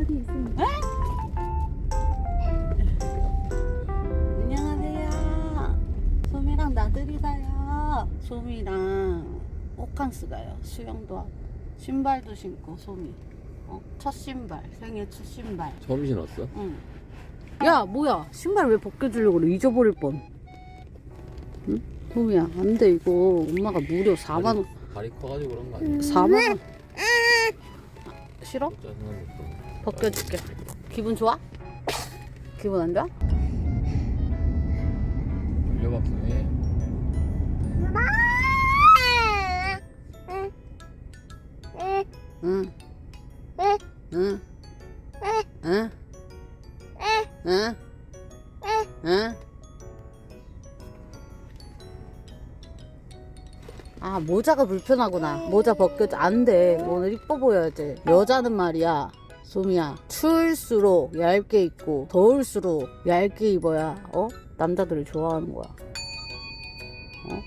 저기 있습니다. 안녕하세요. 소미랑 나들이 가요. 소미랑 호캉스 가요. 수영도 하고 신발도 신고 소미. 어? 첫 신발 생일 첫 신발. 처음 신었어? 응. 야 뭐야 신발 왜 벗겨주려고 그래 잊어버릴 뻔. 응? 소미야 안 돼 이거 엄마가 무려 4만 원. 발이 커가지고 그런 거 아니야? 4만 원. 아, 싫어? 짜증나는 거. 벗겨줄게. 기분 좋아? 기분 안 좋아? 돌려받긴 해. 응. 응. 응. 응. 응. 아 모자가 불편하구나 모자 벗겨줘 안돼 오늘 이뻐 보여야지 여자는 말이야 소미야 추울수록 얇게 입고 더울수록 얇게 입어야 어? 남자들을 좋아하는 거야. 어